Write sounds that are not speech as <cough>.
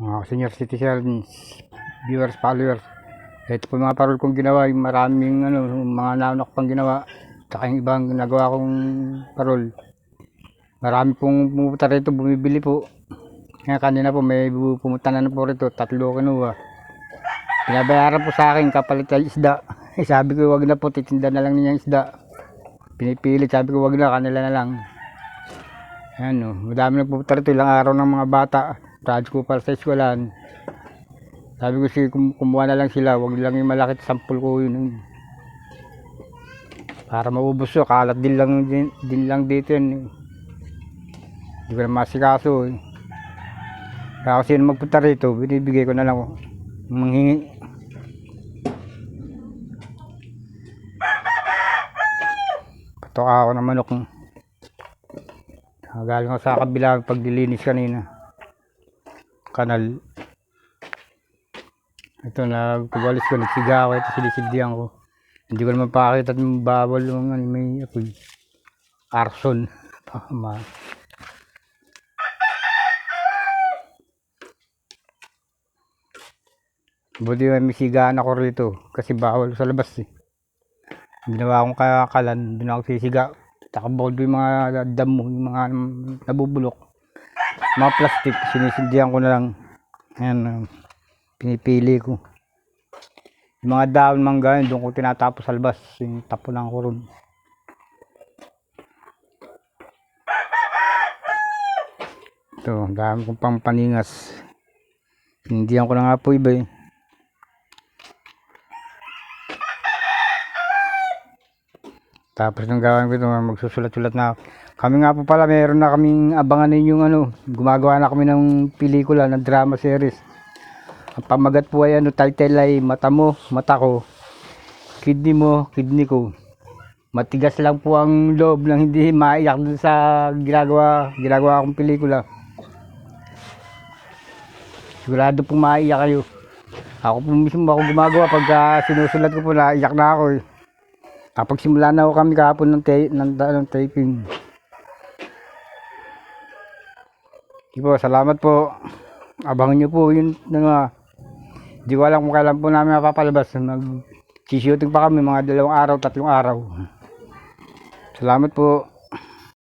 mga senior citizens, viewers, followers. Ito po mga parol kong ginawa, yung maraming ano, mga nanok pang ginawa. Tsaka yung ibang ginagawa kong parol. Marami pong pumunta rito, bumibili po. Kaya kanina po may pumunta na po rito, tatlo kinuha. Pinabayaran po sa akin kapalit ay isda. Eh, <laughs> sabi ko wag na po, titinda na lang niya isda. Pinipilit, sabi ko wag na, kanila na lang. Ano, madami nagpupunta rito, ilang araw ng mga bata. Para sa eskwelahan. Sabi ko si kum kumuha na lang sila, wag lang yung malaki sampul ko yun. Para maubos yun, kalat din lang, din, din lang dito yun. eh. Hindi ko na masikaso eh. Kaya kasi nung magpunta rito, binibigay ko na lang oh. manghingi. Patok ako ng manok. Ah, Galing ako sa kabila pagdilinis kanina. Kanal. Ito na pagwalis ko, nagsiga ako, ito silisigdihan ko. Hindi ko naman pakita at bawal yung ano, may apoy. Arson. <laughs> Pama. Buti may sigaan ako rito kasi bawal sa labas eh. Ginawa akong kakalan, doon ako sisiga. Takabawal yung mga damo, yung mga nabubulok. Mga plastic, sinisindihan ko na lang. Ayan, ah, pinipili ko. Yung mga dahon mangga, yun, doon ko tinatapos sa labas. Yung tapo lang ko ron. Ito, dami kong pang paningas. Sindihan ko na nga po iba eh. Tapos nung gawin ko ito, magsusulat-sulat na. Kami nga po pala, meron na kaming abangan ninyong ano, gumagawa na kami ng pelikula, ng drama series. Ang pamagat po ay ano, title ay mata mo, mata ko, kidney mo, kidney ko. Matigas lang po ang loob ng hindi maiyak dun sa ginagawa, ginagawa akong pelikula. Sigurado pong maiyak kayo. Ako po mismo ako gumagawa pagka sinusulat ko po naiyak na ako eh. Kapag simula na ako kami kahapon ng, ta- ng, ng taping. Sige po, salamat po. Abangan nyo po yun. Ano, Hindi ko alam kung kailan po namin mapapalabas. Mag shooting pa kami mga dalawang araw, tatlong araw. Salamat po.